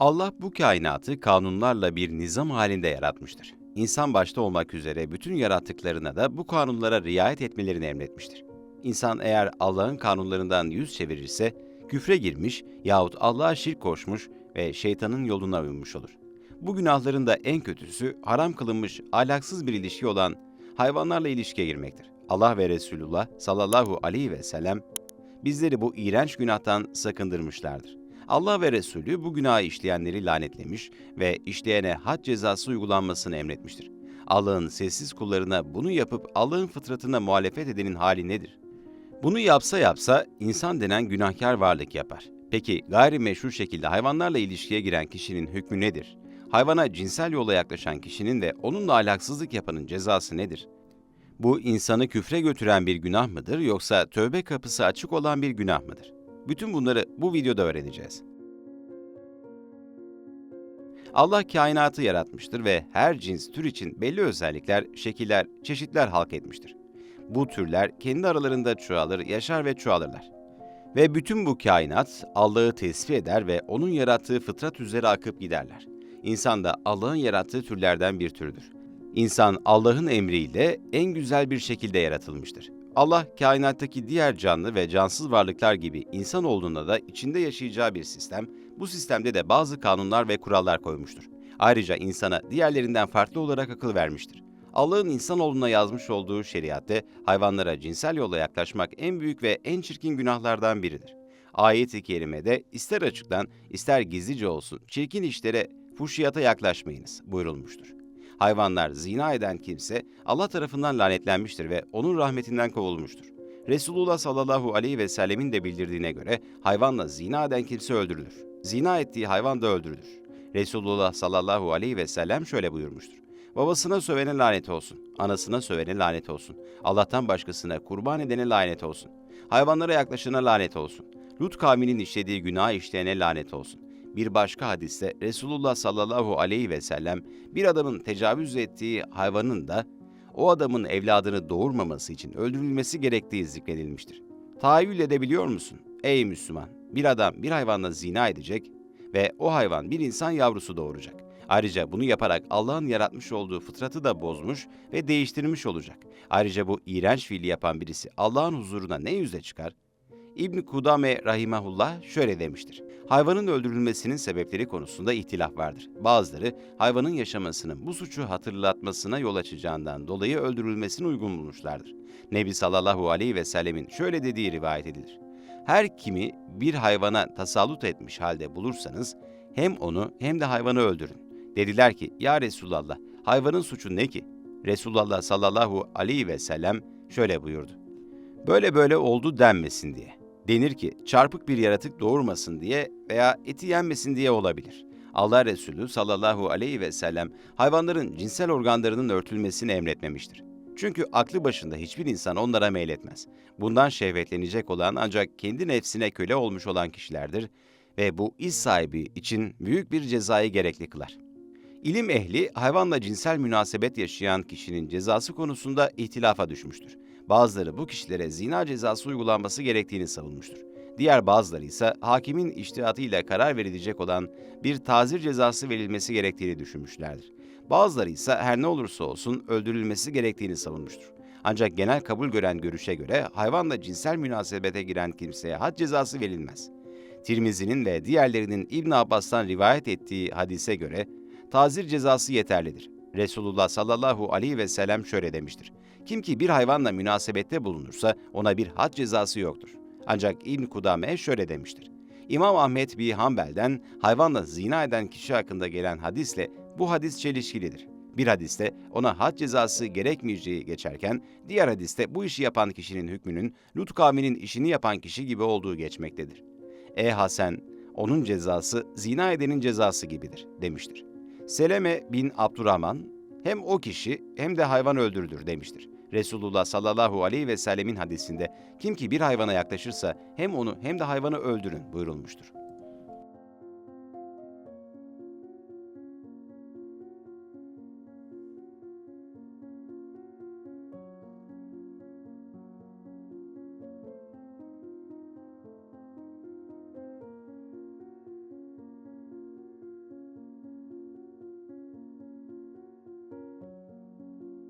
Allah bu kainatı kanunlarla bir nizam halinde yaratmıştır. İnsan başta olmak üzere bütün yarattıklarına da bu kanunlara riayet etmelerini emretmiştir. İnsan eğer Allah'ın kanunlarından yüz çevirirse küfre girmiş yahut Allah'a şirk koşmuş ve şeytanın yoluna uymuş olur. Bu günahların da en kötüsü haram kılınmış ahlaksız bir ilişki olan hayvanlarla ilişkiye girmektir. Allah ve Resulullah sallallahu aleyhi ve sellem bizleri bu iğrenç günahtan sakındırmışlardır. Allah ve Resulü bu günahı işleyenleri lanetlemiş ve işleyene had cezası uygulanmasını emretmiştir. Allah'ın sessiz kullarına bunu yapıp Allah'ın fıtratına muhalefet edenin hali nedir? Bunu yapsa yapsa insan denen günahkar varlık yapar. Peki gayrimeşru şekilde hayvanlarla ilişkiye giren kişinin hükmü nedir? Hayvana cinsel yolla yaklaşan kişinin ve onunla ahlaksızlık yapanın cezası nedir? Bu insanı küfre götüren bir günah mıdır yoksa tövbe kapısı açık olan bir günah mıdır? Bütün bunları bu videoda öğreneceğiz. Allah kainatı yaratmıştır ve her cins tür için belli özellikler, şekiller, çeşitler halk etmiştir. Bu türler kendi aralarında çoğalır, yaşar ve çoğalırlar. Ve bütün bu kainat Allah'ı tesbih eder ve onun yarattığı fıtrat üzere akıp giderler. İnsan da Allah'ın yarattığı türlerden bir türdür. İnsan Allah'ın emriyle en güzel bir şekilde yaratılmıştır. Allah kainattaki diğer canlı ve cansız varlıklar gibi insan olduğunda da içinde yaşayacağı bir sistem, bu sistemde de bazı kanunlar ve kurallar koymuştur. Ayrıca insana diğerlerinden farklı olarak akıl vermiştir. Allah'ın insanoğluna yazmış olduğu şeriatte hayvanlara cinsel yolla yaklaşmak en büyük ve en çirkin günahlardan biridir. Ayet-i kerimede ister açıktan ister gizlice olsun çirkin işlere, fuhşiyata yaklaşmayınız buyurulmuştur. Hayvanlar zina eden kimse Allah tarafından lanetlenmiştir ve onun rahmetinden kovulmuştur. Resulullah sallallahu aleyhi ve sellemin de bildirdiğine göre hayvanla zina eden kimse öldürülür. Zina ettiği hayvan da öldürülür. Resulullah sallallahu aleyhi ve sellem şöyle buyurmuştur. Babasına sövene lanet olsun, anasına sövene lanet olsun, Allah'tan başkasına kurban edene lanet olsun, hayvanlara yaklaşana lanet olsun, Lut kavminin işlediği günah işleyene lanet olsun. Bir başka hadiste Resulullah sallallahu aleyhi ve sellem bir adamın tecavüz ettiği hayvanın da o adamın evladını doğurmaması için öldürülmesi gerektiği zikredilmiştir. Tahayyül edebiliyor musun? Ey Müslüman! Bir adam bir hayvanla zina edecek ve o hayvan bir insan yavrusu doğuracak. Ayrıca bunu yaparak Allah'ın yaratmış olduğu fıtratı da bozmuş ve değiştirmiş olacak. Ayrıca bu iğrenç fiili yapan birisi Allah'ın huzuruna ne yüzle çıkar? İbn Kudame rahimahullah şöyle demiştir. Hayvanın öldürülmesinin sebepleri konusunda ihtilaf vardır. Bazıları hayvanın yaşamasının bu suçu hatırlatmasına yol açacağından dolayı öldürülmesini uygun bulmuşlardır. Nebi sallallahu aleyhi ve sellemin şöyle dediği rivayet edilir. Her kimi bir hayvana tasallut etmiş halde bulursanız hem onu hem de hayvanı öldürün. Dediler ki ya Resulallah hayvanın suçu ne ki? Resulullah sallallahu aleyhi ve sellem şöyle buyurdu. Böyle böyle oldu denmesin diye. Denir ki çarpık bir yaratık doğurmasın diye veya eti yenmesin diye olabilir. Allah Resulü sallallahu aleyhi ve sellem hayvanların cinsel organlarının örtülmesini emretmemiştir. Çünkü aklı başında hiçbir insan onlara meyletmez. Bundan şehvetlenecek olan ancak kendi nefsine köle olmuş olan kişilerdir ve bu iş sahibi için büyük bir cezayı gerekli kılar. İlim ehli hayvanla cinsel münasebet yaşayan kişinin cezası konusunda ihtilafa düşmüştür. Bazıları bu kişilere zina cezası uygulanması gerektiğini savunmuştur. Diğer bazıları ise hakimin iştihatıyla karar verilecek olan bir tazir cezası verilmesi gerektiğini düşünmüşlerdir. Bazıları ise her ne olursa olsun öldürülmesi gerektiğini savunmuştur. Ancak genel kabul gören görüşe göre hayvanla cinsel münasebete giren kimseye had cezası verilmez. Tirmizi'nin ve diğerlerinin İbn Abbas'tan rivayet ettiği hadise göre tazir cezası yeterlidir. Resulullah sallallahu aleyhi ve sellem şöyle demiştir. Kim ki bir hayvanla münasebette bulunursa ona bir had cezası yoktur. Ancak İbn Kudame şöyle demiştir. İmam Ahmet bir Hanbel'den hayvanla zina eden kişi hakkında gelen hadisle bu hadis çelişkilidir. Bir hadiste ona had cezası gerekmeyeceği geçerken, diğer hadiste bu işi yapan kişinin hükmünün Lut kavminin işini yapan kişi gibi olduğu geçmektedir. E Hasan, onun cezası zina edenin cezası gibidir demiştir. Seleme bin Abdurrahman hem o kişi hem de hayvan öldürülür demiştir. Resulullah sallallahu aleyhi ve sellemin hadisinde kim ki bir hayvana yaklaşırsa hem onu hem de hayvanı öldürün buyurulmuştur.